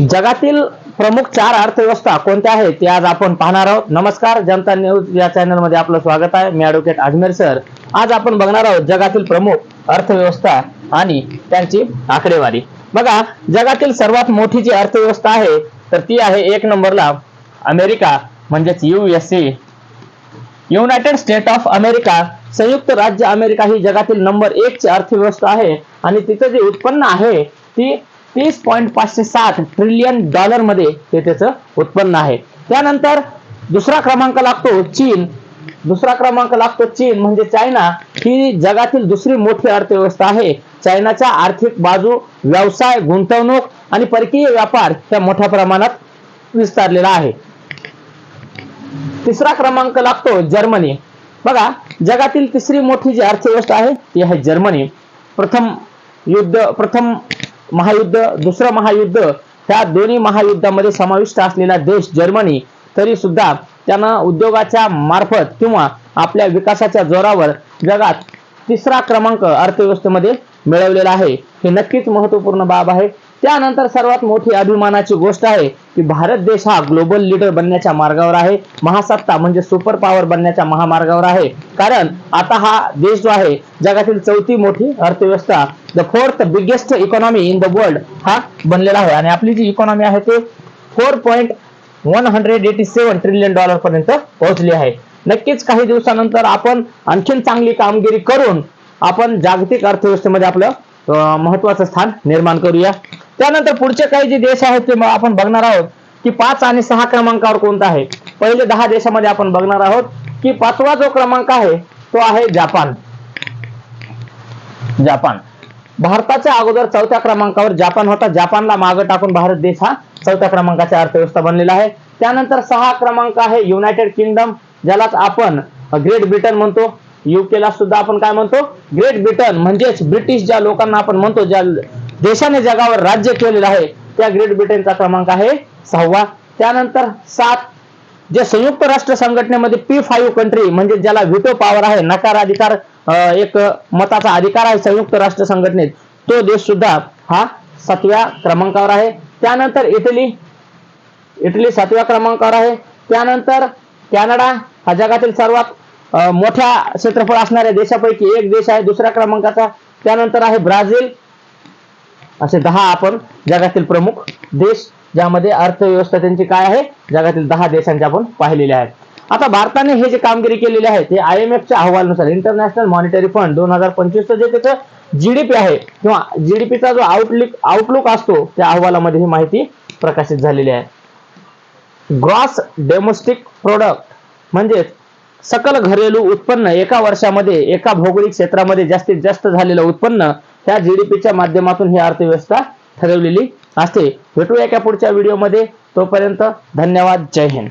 जगातील प्रमुख चार अर्थव्यवस्था कोणत्या आहेत ते आज आपण पाहणार आहोत. नमस्कार जनता न्यूज या चॅनलमध्ये आपलं स्वागत आहे. मी ॲडव्होकेट अजमेर सर. आज आपण बघणार आहोत जगातील प्रमुख अर्थव्यवस्था आणि त्यांची आकडेवारी. बघा जगातील सर्वात मोठी जी अर्थव्यवस्था आहे तर ती आहे एक नंबरला अमेरिका म्हणजेच USA United State of America संयुक्त राज्य अमेरिका ही जगातील नंबर एक ची अर्थव्यवस्था आहे. आणि तिचं जे उत्पन्न आहे ती तीस पॉईंट पाचशे साठ ट्रिलियन डॉलरमध्ये ते त्याचं उत्पन्न आहे. त्यानंतर दुसरा क्रमांक लागतो चीन. दुसरा क्रमांक लागतो चीन म्हणजे चायना. ही जगातील दुसरी मोठी अर्थव्यवस्था आहे. चायनाच्या आर्थिक बाजू व्यवसाय गुंतवणूक आणि परकीय व्यापार त्या मोठ्या प्रमाणात विस्तारलेला आहे. तिसरा क्रमांक लागतो जर्मनी. बघा जगातील तिसरी मोठी जी अर्थव्यवस्था आहे ती आहे जर्मनी. प्रथम युद्ध प्रथम महायुद्ध दुसरं महायुद्ध ह्या दोन्ही महायुद्धामध्ये समाविष्ट असलेला देश जर्मनी तरी सुद्धा त्यानं उद्योगाच्या मार्फत किंवा आपल्या विकासाच्या जोरावर जगात तिसरा क्रमांक अर्थव्यवस्थेमध्ये मिळवलेला आहे. हे नक्कीच महत्त्वपूर्ण बाब आहे. त्यानंतर सर्वात मोठी अभिमानाची गोष्ट आहे की भारत देश हा ग्लोबल लीडर बनण्याच्या मार्गावर आहे. महासत्ता म्हणजे सुपर पॉवर बनण्याच्या महामार्गावर आहे. कारण आता हा देश जो आहे जगातील चौथी मोठी अर्थव्यवस्था the fourth biggest economy in the world हा बनलेला आहे. आणि आपली जी इकॉनॉमी आहे ते four point one hundred eighty seven trillion dollar पर्यंत पोहोचली आहे. नक्कीच काही दिवसानंतर आपण आणखीन चांगली कामगिरी करून आपण जागतिक अर्थव्यवस्थेमध्ये आपलं महत्वाचं स्थान निर्माण करूया. त्यानंतर पुढचे काही जे देश आहेत ते आपण बघणार आहोत की पाच आणि सहा क्रमांकावर कोणता आहे? पहिले दहा देशामध्ये आपण बघणार आहोत की पाचवा जो क्रमांक आहे तो आहे जापान. जापान. भारताच्या अगोदर चौथ्या क्रमांकावर जापान होता. जापानला मागं टाकून भारत देश हा चौथ्या क्रमांकाची अर्थव्यवस्था बनलेला आहे. त्यानंतर सहा क्रमांक आहे युनायटेड किंगडम ज्यालाच आपण ग्रेट ब्रिटन म्हणतो. UK ला सुद्धा आपण काय म्हणतो? ग्रेट ब्रिटन म्हणजेच ब्रिटिश ज्या लोकांना आपण म्हणतो ज्या देशाने जगावर राज्य केलेलं आहे त्या ग्रेट ब्रिटनचा क्रमांक आहे सहावा. त्यानंतर सात जे संयुक्त राष्ट्र संघटनेमध्ये पी फाईव्ह कंट्री म्हणजे ज्याला व्हिटो पॉवर आहे नकार अधिकार एक मताचा अधिकार आहे संयुक्त राष्ट्र संघटनेत तो देश सुद्धा हा सातव्या क्रमांकावर आहे. त्यानंतर इटली इटली सातव्या क्रमांकावर आहे. त्यानंतर कॅनडा हा जगातील सर्वात मोठ्या क्षेत्रफळ असणाऱ्या देशापैकी एक देश आहे दुसऱ्या क्रमांकाचा. त्यानंतर आहे ब्राझील. असे दहा आपण जगातील प्रमुख देश ज्यामध्ये अर्थव्यवस्था त्यांची काय आहे? जगातील दहा देशांचे आपण पाहिलेले आहेत. आता भारताने हे जे कामगिरी केलेली आहे ते आय एम एफच्या अहवालानुसार इंटरनॅशनल मॉनिटरी फंड दोन हजार पंचवीस जे त्याचं जीडीपी आहे किंवा जीडीपीचा जो आउटलुक आउटलुक असतो त्या अहवालामध्ये ही माहिती प्रकाशित झालेली आहे. ग्रॉस डेमोस्टिक प्रोडक्ट म्हणजेच सकल घरेलू उत्पन्न एका वर्षामध्ये एका भौगोलिक क्षेत्रामध्ये जास्तीत जास्त झालेलं उत्पन्न त्या जीडीपीच्या माध्यमातून ही अर्थव्यवस्था ठरवलेली असते. भेटूया एका पुढच्या व्हिडिओमध्ये तोपर्यंत धन्यवाद. जय हिंद.